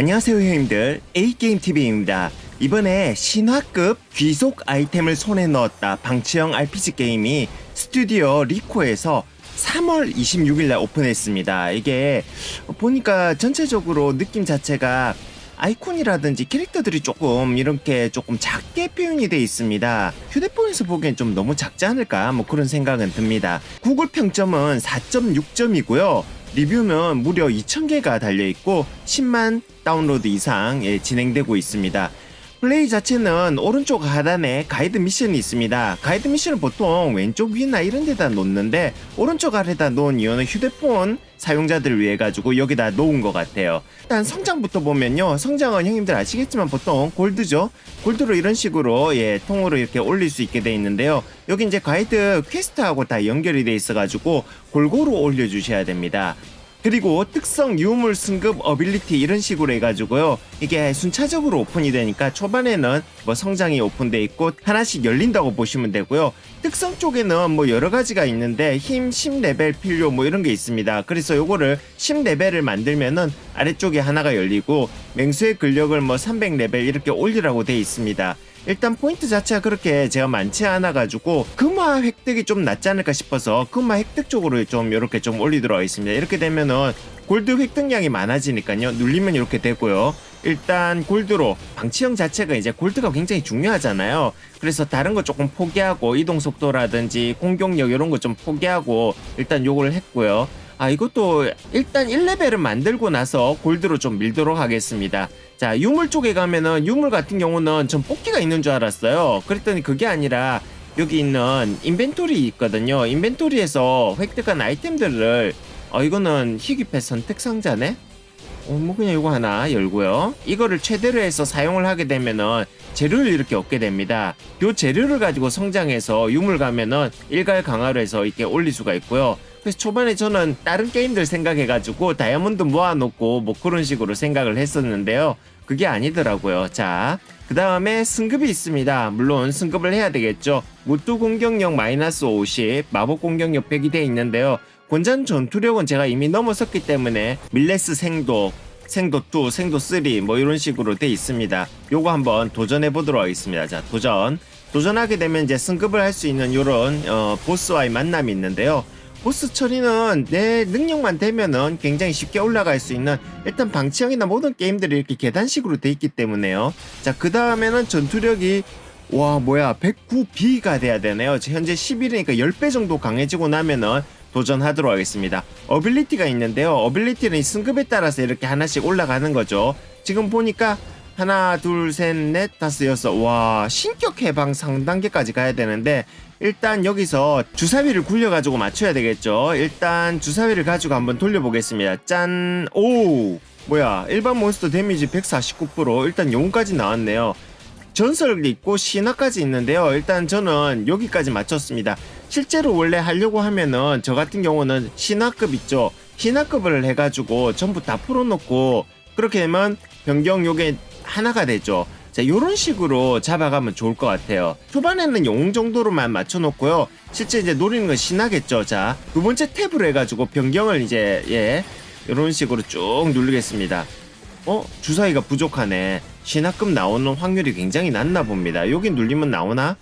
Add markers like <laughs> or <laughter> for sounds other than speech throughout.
안녕하세요 형님들 A게임TV입니다 이번에 신화급 귀속 아이템을 손에 넣었다 방치형 RPG 게임이 스튜디오 리코에서 3월 26일날 오픈했습니다 이게 보니까 전체적으로 느낌 자체가 아이콘이라든지 캐릭터들이 조금 이렇게 조금 작게 표현이 돼 있습니다. 휴대폰에서 보기엔 좀 너무 작지 않을까 뭐 그런 생각은 듭니다. 구글 평점은 4.6점이고요. 리뷰는 무려 2,000개가 달려 있고 10만 다운로드 이상 예, 진행되고 있습니다. 플레이 자체는 오른쪽 하단에 가이드 미션이 있습니다. 가이드 미션은 보통 왼쪽 위나 이런 데다 놓는데 오른쪽 아래다 놓은 이유는 휴대폰 사용자들을 위해 가지고 여기다 놓은 것 같아요. 일단 성장부터 보면요. 성장은 형님들 아시겠지만 보통 골드죠. 골드로 이런 식으로 예 통으로 이렇게 올릴 수 있게 돼 있는데요. 여기 이제 가이드 퀘스트하고 다 연결이 돼 있어 가지고 골고루 올려주셔야 됩니다. 그리고 특성 유물 승급 어빌리티 이런 식으로 해가지고요. 이게 순차적으로 오픈이 되니까 초반에는 뭐 성장이 오픈돼 있고 하나씩 열린다고 보시면 되고요. 특성 쪽에는 뭐 여러 가지가 있는데 힘 10레벨 필요 뭐 이런 게 있습니다. 그래서 요거를 10레벨을 만들면은 아래쪽에 하나가 열리고 맹수의 근력을 뭐 300레벨 이렇게 올리라고 돼 있습니다 일단 포인트 자체가 그렇게 제가 많지 않아 가지고 금화 획득이 좀 낫지 않을까 싶어서 금화 획득 쪽으로 좀 이렇게 좀 올리도록 하겠습니다. 이렇게 되면은 골드 획득량이 많아지니까요. 눌리면 이렇게 되고요. 일단 골드로 방치형 자체가 이제 골드가 굉장히 중요하잖아요. 그래서 다른 거 조금 포기하고 이동 속도라든지 공격력 이런 거 좀 포기하고 일단 요걸 했고요. 아 이것도 일단 1레벨을 만들고 나서 골드로 좀 밀도록 하겠습니다. 자 유물 쪽에 가면은 유물 같은 경우는 전 뽑기가 있는 줄 알았어요. 그랬더니 그게 아니라 여기 있는 인벤토리 있거든요. 인벤토리에서 획득한 아이템들을 어 이거는 희귀패 선택 상자네. 어, 뭐 그냥 이거 하나 열고요. 이거를 최대로 해서 사용을 하게 되면은 재료를 이렇게 얻게 됩니다. 요 재료를 가지고 성장해서 유물 가면은 일갈 강화로 해서 이렇게 올릴 수가 있고요. 그래서 초반에 저는 다른 게임들 생각해가지고 다이아몬드 모아놓고 뭐 그런 식으로 생각을 했었는데요. 그게 아니더라고요. 자, 그 다음에 승급이 있습니다. 물론 승급을 해야 되겠죠. 무뚜 공격력 마이너스 50, 마법 공격력 100이 돼 있는데요. 권장 전투력은 제가 이미 넘어섰기 때문에 밀레스 생독, 생도 2, 생도 3, 뭐 이런 식으로 돼 있습니다. 요거 한번 도전해 보도록 하겠습니다. 자, 도전. 도전하게 되면 이제 승급을 할 수 있는 요런 어, 보스와의 만남이 있는데요. 보스 처리는 내 능력만 되면은 굉장히 쉽게 올라갈 수 있는 일단 방치형이나 모든 게임들이 이렇게 계단식으로 돼 있기 때문에요. 자, 그 다음에는 전투력이 와, 뭐야, 109B가 돼야 되네요. 현재 11이니까 10배 정도 강해지고 나면은 도전하도록 하겠습니다. 어빌리티가 있는데요. 어빌리티는 승급에 따라서 이렇게 하나씩 올라가는 거죠. 지금 보니까 하나, 둘, 셋, 넷, 다섯, 여섯. 와, 신격 해방 상단계까지 가야 되는데 일단 여기서 주사위를 굴려가지고 맞춰야 되겠죠. 일단 주사위를 가지고 한번 돌려보겠습니다. 짠, 오, 뭐야, 일반 몬스터 데미지 149% 일단 영웅까지 나왔네요. 전설이 있고 신화까지 있는데요. 일단 저는 여기까지 맞췄습니다. 실제로 원래 하려고 하면은 저 같은 경우는 신화급 있죠. 신화급을 해가지고 전부 다 풀어놓고 그렇게 되면 변경 요게 하나가 되죠. 자, 요런 식으로 잡아가면 좋을 것 같아요. 초반에는 영웅 정도로만 맞춰놓고요. 실제 이제 노리는 건 신나겠죠. 자, 두 번째 탭으로 해가지고 변경을 이제, 예, 이런 식으로 쭉 누르겠습니다. 어? 주사위가 부족하네. 신화급 나오는 확률이 굉장히 낮나 봅니다. 여기 눌리면 나오나?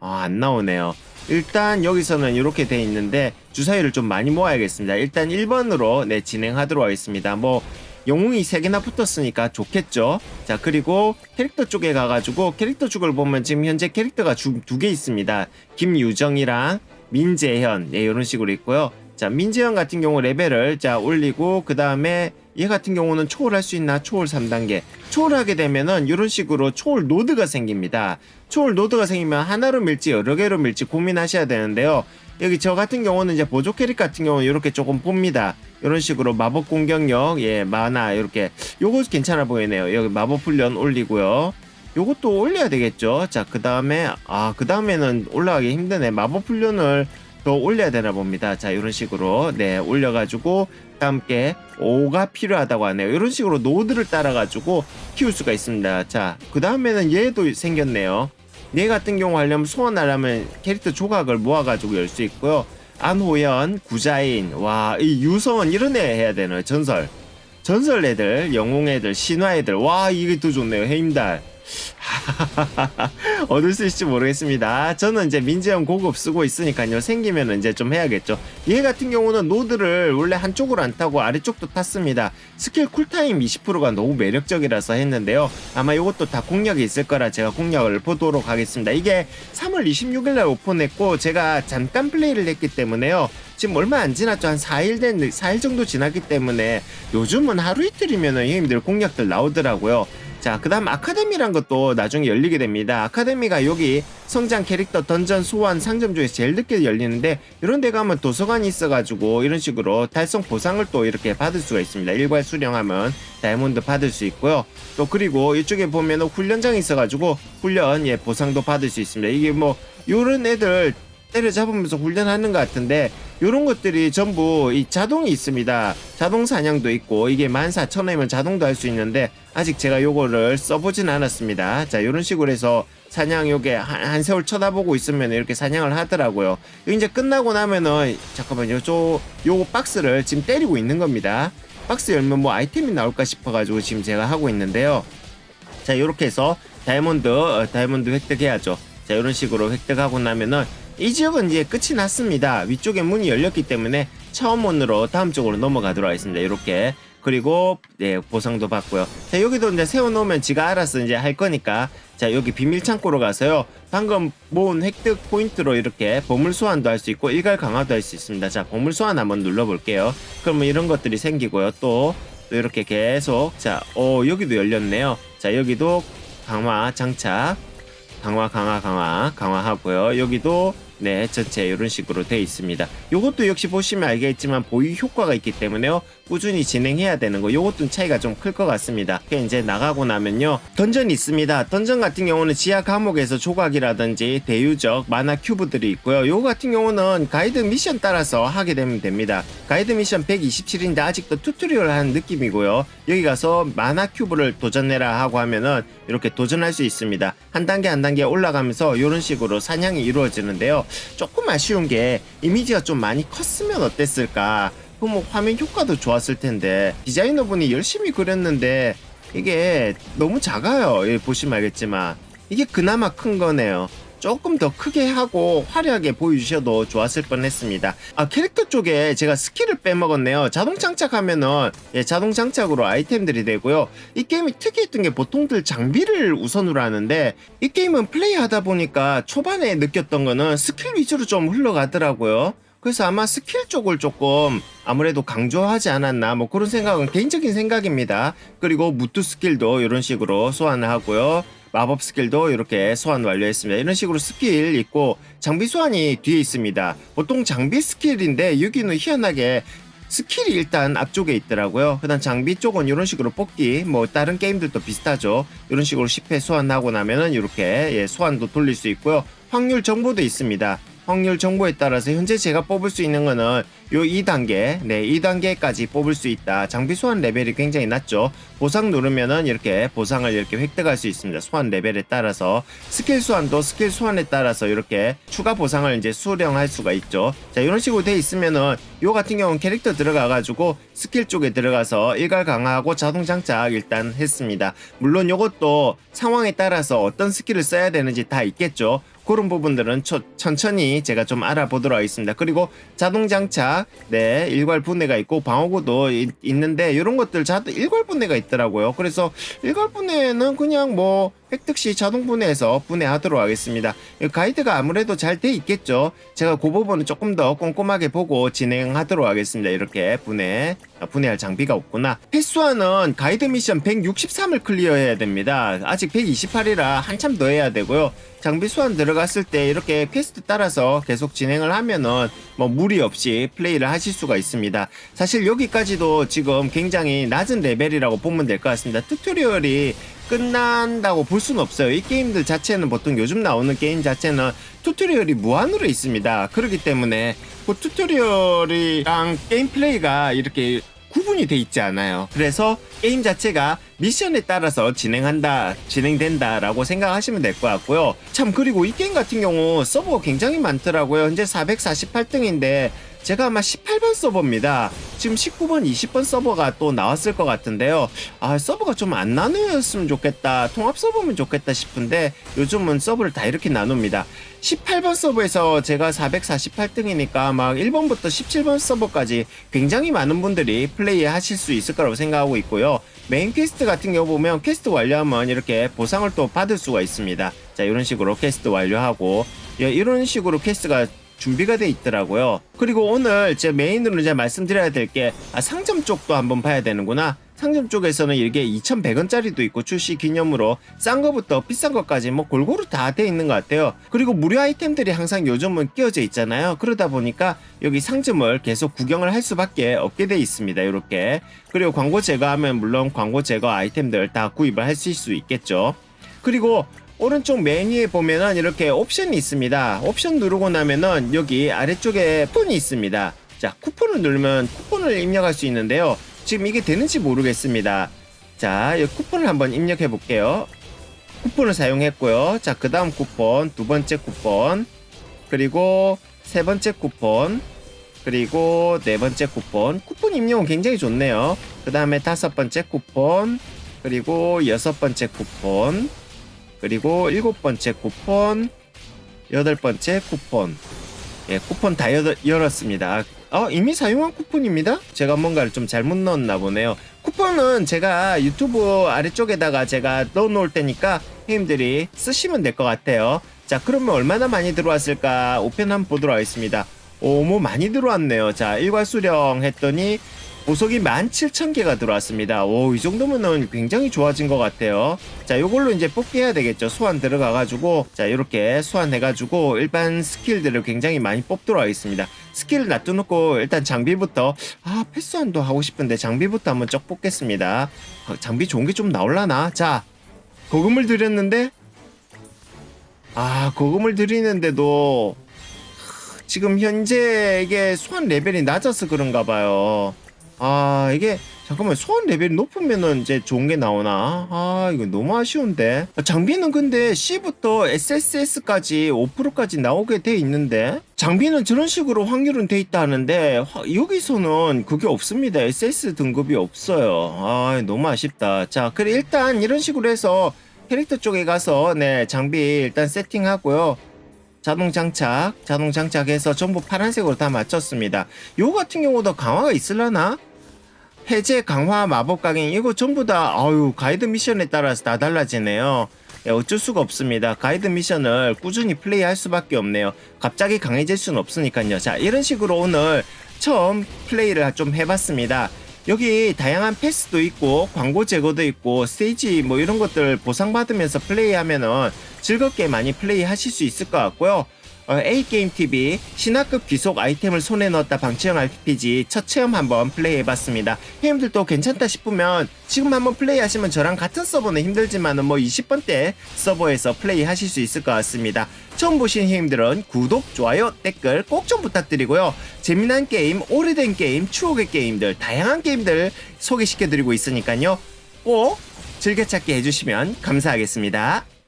아, 안 나오네요. 일단 여기서는 이렇게 돼 있는데 주사위를 좀 많이 모아야겠습니다. 일단 1번으로 네, 진행하도록 하겠습니다. 뭐 영웅이 3개나 붙었으니까 좋겠죠. 자, 그리고 캐릭터 쪽에 가가지고 캐릭터 쪽을 보면 지금 현재 캐릭터가 두 개 있습니다. 김유정이랑 민재현, 예, 이런 식으로 있고요. 자, 민재현 같은 경우 레벨을 자, 올리고, 그 다음에 얘 같은 경우는 초월할 수 있나? 초월 3단계. 초월하게 되면은 이런 식으로 초월 노드가 생깁니다. 초월 노드가 생기면 하나로 밀지 여러 개로 밀지 고민하셔야 되는데요. 여기 저 같은 경우는 이제 보조 캐릭 같은 경우는 이렇게 조금 봅니다. 이런 식으로 마법 공격력, 예, 마나 이렇게 요거 괜찮아 보이네요. 여기 마법 훈련 올리고요. 요것도 올려야 되겠죠. 자, 그 다음에 아, 그 다음에는 올라가기 힘드네. 마법 훈련을 더 올려야 되나 봅니다. 자, 이런 식으로 네 올려가지고 함께 5가 필요하다고 하네요. 이런 식으로 노드를 따라가지고 키울 수가 있습니다. 자, 그 다음에는 얘도 생겼네요. 얘 같은 경우 하려면 소환하려면 캐릭터 조각을 모아가지고 열 수 있고요. 안호연, 구자인, 와, 이 유성은 이런 애 해야 되나요? 전설. 전설 애들, 영웅 애들, 신화 애들. 와, 이게 더 좋네요. 해임달. <laughs> 얻을 수 있을지 모르겠습니다. 저는 이제 민재형 고급 쓰고 있으니까요. 생기면 이제 좀 해야겠죠. 얘 같은 경우는 노드를 원래 한쪽으로 안 타고 아래쪽도 탔습니다. 스킬 쿨타임 20%가 너무 매력적이라서 했는데요. 아마 이것도 다 공략이 있을 거라 제가 공략을 보도록 하겠습니다. 이게 3월 26일 날 오픈했고 제가 잠깐 플레이를 했기 때문에요. 지금 얼마 안 지났죠. 한 4일 된, 4일 정도 지났기 때문에 요즘은 하루 이틀이면은 형님들 공략들 나오더라고요. 자, 그 다음 아카데미란 것도 나중에 열리게 됩니다. 아카데미가 여기 성장 캐릭터 던전 소환 상점 중에서 제일 늦게 열리는데 이런 데 가면 도서관이 있어가지고 이런 식으로 달성 보상을 또 이렇게 받을 수가 있습니다. 일괄 수령하면 다이아몬드 받을 수 있고요. 또 그리고 이쪽에 보면 훈련장이 있어가지고 훈련 예 보상도 받을 수 있습니다. 이게 뭐 요런 애들 때려잡으면서 훈련하는 것 같은데 이런 것들이 전부 이 자동이 있습니다. 자동 사냥도 있고 이게 14,000원이면 자동도 할 수 있는데 아직 제가 요거를 써보진 않았습니다. 자 이런 식으로 해서 사냥 요게 한, 한 세월 쳐다보고 있으면 이렇게 사냥을 하더라고요. 이제 끝나고 나면은 잠깐만요. 저 요거 박스를 지금 때리고 있는 겁니다. 박스 열면 뭐 아이템이 나올까 싶어가지고 지금 제가 하고 있는데요. 자 이렇게 해서 다이아몬드 어, 다이아몬드 획득해야죠. 자 이런 식으로 획득하고 나면은 이 지역은 이제 끝이 났습니다. 위쪽에 문이 열렸기 때문에 처음 문으로 다음 쪽으로 넘어가도록 하겠습니다. 이렇게 그리고 네 보상도 받고요. 자 여기도 이제 세워놓으면 지가 알아서 이제 할 거니까 자 여기 비밀 창고로 가서요. 방금 모은 획득 포인트로 이렇게 보물 소환도 할 수 있고 일괄 강화도 할 수 있습니다. 자 보물 소환 한번 눌러볼게요. 그러면 이런 것들이 생기고요. 또, 또 이렇게 계속 자 어, 여기도 열렸네요. 자 여기도 강화 장착 강화 강화 강화 강화하고요. 여기도 네 전체 이런 식으로 돼 있습니다. 요것도 역시 보시면 알겠지만 보유 효과가 있기 때문에요. 꾸준히 진행해야 되는 거 요것도 차이가 좀 클 것 같습니다. 그 이제 나가고 나면요 던전이 있습니다. 던전 같은 경우는 지하 감옥에서 조각이라든지 대유적 만화 큐브들이 있고요. 요거 같은 경우는 가이드 미션 따라서 하게 되면 됩니다. 가이드 미션 127인데 아직도 튜토리얼 하는 느낌이고요. 여기 가서 만화 큐브를 도전해라 하고 하면은 이렇게 도전할 수 있습니다. 한 단계 한 단계 올라가면서 이런 식으로 사냥이 이루어지는데요. 조금 아쉬운 게 이미지가 좀 많이 컸으면 어땠을까? 그럼 뭐 화면 효과도 좋았을 텐데 디자이너분이 열심히 그렸는데 이게 너무 작아요. 예, 보시면 알겠지만 이게 그나마 큰 거네요. 조금 더 크게 하고 화려하게 보여주셔도 좋았을 뻔했습니다. 아 캐릭터 쪽에 제가 스킬을 빼먹었네요. 자동 장착하면은 예, 자동 장착으로 아이템들이 되고요. 이 게임이 특이했던 게 보통들 장비를 우선으로 하는데 이 게임은 플레이하다 보니까 초반에 느꼈던 거는 스킬 위주로 좀 흘러가더라고요. 그래서 아마 스킬 쪽을 조금 아무래도 강조하지 않았나 뭐 그런 생각은 개인적인 생각입니다. 그리고 무트 스킬도 이런 식으로 소환을 하고요. 마법 스킬도 이렇게 소환 완료했습니다. 이런 식으로 스킬 있고 장비 소환이 뒤에 있습니다. 보통 장비 스킬인데 여기는 희한하게 스킬이 일단 앞쪽에 있더라고요. 그다음 장비 쪽은 이런 식으로 뽑기, 뭐 다른 게임들도 비슷하죠. 이런 식으로 10회 소환하고 나면은 이렇게 예, 소환도 돌릴 수 있고요. 확률 정보도 있습니다. 확률 정보에 따라서 현재 제가 뽑을 수 있는 거는 요 2단계, 네, 2단계까지 뽑을 수 있다. 장비 소환 레벨이 굉장히 낮죠. 보상 누르면은 이렇게 보상을 이렇게 획득할 수 있습니다. 소환 레벨에 따라서 스킬 소환도 스킬 소환에 따라서 이렇게 추가 보상을 이제 수령할 수가 있죠. 자, 이런 식으로 돼 있으면은 요 같은 경우는 캐릭터 들어가 가지고 스킬 쪽에 들어가서 일괄 강화하고 자동 장착 일단 했습니다. 물론 요것도 상황에 따라서 어떤 스킬을 써야 되는지 다 있겠죠. 그런 부분들은 초, 천천히 제가 좀 알아보도록 하겠습니다. 그리고 자동 장착, 네, 일괄 분해가 있고 방어구도 이- 있는데 이런 것들 자 일괄 분해가 있더라고요. 그래서 일괄 분해는 그냥 뭐 획득 시 자동 분해해서 분해하도록 하겠습니다. 이 가이드가 아무래도 잘 돼 있겠죠. 제가 그 부분은 조금 더 꼼꼼하게 보고 진행하도록 하겠습니다. 이렇게 분해, 아, 분해할 장비가 없구나. 패스와는 가이드 미션 163을 클리어해야 됩니다. 아직 128이라 한참 더 해야 되고요. 장비 소환 들어갔을 때 이렇게 퀘스트 따라서 계속 진행을 하면은 뭐 무리 없이 플레이를 하실 수가 있습니다. 사실 여기까지도 지금 굉장히 낮은 레벨이라고 보면 될 것 같습니다. 튜토리얼이 끝난다고 볼 수는 없어요. 이 게임들 자체는 보통 요즘 나오는 게임 자체는 튜토리얼이 무한으로 있습니다. 그렇기 때문에 그 튜토리얼이랑 게임 플레이가 이렇게 구분이 돼 있지 않아요. 그래서 게임 자체가 미션에 따라서 진행한다, 진행된다라고 생각하시면 될 것 같고요. 참 그리고 이 게임 같은 경우 서버가 굉장히 많더라고요. 현재 448등인데 제가 아마 18번 서버입니다. 지금 19번, 20번 서버가 또 나왔을 것 같은데요. 아, 서버가 좀 안 나누었으면 좋겠다. 통합 서버면 좋겠다 싶은데 요즘은 서버를 다 이렇게 나눕니다. 18번 서버에서 제가 448등이니까 막 1번부터 17번 서버까지 굉장히 많은 분들이 플레이 하실 수 있을 거라고 생각하고 있고요. 메인 퀘스트 같은 경우 보면 퀘스트 완료하면 이렇게 보상을 또 받을 수가 있습니다. 자, 이런 식으로 퀘스트 완료하고 예, 이런 식으로 퀘스트가 준비가 돼 있더라고요. 그리고 오늘 제 메인으로 이제 말씀드려야 될 게 아, 상점 쪽도 한번 봐야 되는구나. 상점 쪽에서는 이게 2,100원짜리도 있고 출시 기념으로 싼 거부터 비싼 것까지 뭐 골고루 다 돼 있는 것 같아요. 그리고 무료 아이템들이 항상 요즘은 끼워져 있잖아요. 그러다 보니까 여기 상점을 계속 구경을 할 수밖에 없게 돼 있습니다. 이렇게. 그리고 광고 제거하면 물론 광고 제거 아이템들 다 구입을 하실 수 있겠죠. 그리고 오른쪽 메뉴에 보면은 이렇게 옵션이 있습니다. 옵션 누르고 나면은 여기 아래쪽에 쿠폰이 있습니다. 자, 쿠폰을 누르면 쿠폰을 입력할 수 있는데요. 지금 이게 되는지 모르겠습니다. 자, 이 쿠폰을 한번 입력해 볼게요. 쿠폰을 사용했고요. 자, 그 다음 쿠폰, 두 번째 쿠폰, 그리고 세 번째 쿠폰, 그리고 네 번째 쿠폰. 쿠폰 입력은 굉장히 좋네요. 그 다음에 다섯 번째 쿠폰, 그리고 여섯 번째 쿠폰, 그리고 일곱 번째 쿠폰, 여덟 번째 쿠폰. 예, 쿠폰 다 열, 열었습니다. 어, 이미 사용한 쿠폰입니다. 제가 뭔가를 좀 잘못 넣었나 보네요. 쿠폰은 제가 유튜브 아래쪽에다가 제가 넣어 놓을 테니까 형님들이 쓰시면 될 것 같아요. 자, 그러면 얼마나 많이 들어왔을까? 오펜 한번 보도록 하겠습니다. 오, 뭐 많이 들어왔네요. 자, 일괄 수령 했더니 보석이 17,000개가 들어왔습니다. 오, 이 정도면은 굉장히 좋아진 것 같아요. 자, 요걸로 이제 뽑기 해야 되겠죠. 소환 들어가가지고, 자, 이렇게 소환해가지고, 일반 스킬들을 굉장히 많이 뽑도록 하겠습니다. 스킬 놔두놓고, 일단 장비부터, 아, 패스한도 하고 싶은데, 장비부터 한번 쩍 뽑겠습니다. 어, 장비 좋은 게 좀 나올라나? 자, 거금을 들였는데, 아, 거금을 들이는데도, 지금 현재 이게 소환 레벨이 낮아서 그런가 봐요. 아 이게 잠깐만 소환 레벨이 높으면은 이제 좋은 게 나오나? 아 이거 너무 아쉬운데 장비는 근데 C부터 SSS까지 5%까지 나오게 돼 있는데 장비는 저런 식으로 확률은 돼 있다 하는데 화- 여기서는 그게 없습니다 SS 등급이 없어요 아 너무 아쉽다 자 그래 일단 이런 식으로 해서 캐릭터 쪽에 가서 네 장비 일단 세팅하고요 자동 장착, 자동 장착해서 전부 파란색으로 다 맞췄습니다. 요 같은 경우도 강화가 있을라나? 해제 강화 마법 강행 이거 전부 다 아유 가이드 미션에 따라서 다 달라지네요. 예, 어쩔 수가 없습니다. 가이드 미션을 꾸준히 플레이할 수밖에 없네요. 갑자기 강해질 수는 없으니까요. 자 이런 식으로 오늘 처음 플레이를 좀 해봤습니다. 여기 다양한 패스도 있고 광고 제거도 있고 스테이지 뭐 이런 것들 보상받으면서 플레이하면은 즐겁게 많이 플레이하실 수 있을 것 같고요. 어, A게임TV 신화급 귀속 아이템을 손에 넣었다 방치형 RPG 첫 체험 한번 플레이해봤습니다. 형님들도 괜찮다 싶으면 지금 한번 플레이하시면 저랑 같은 서버는 힘들지만은 뭐 20번대 서버에서 플레이하실 수 있을 것 같습니다. 처음 보신 형님들은 구독, 좋아요, 댓글 꼭 좀 부탁드리고요. 재미난 게임, 오래된 게임, 추억의 게임들, 다양한 게임들 소개시켜드리고 있으니까요. 꼭 즐겨찾기 해주시면 감사하겠습니다.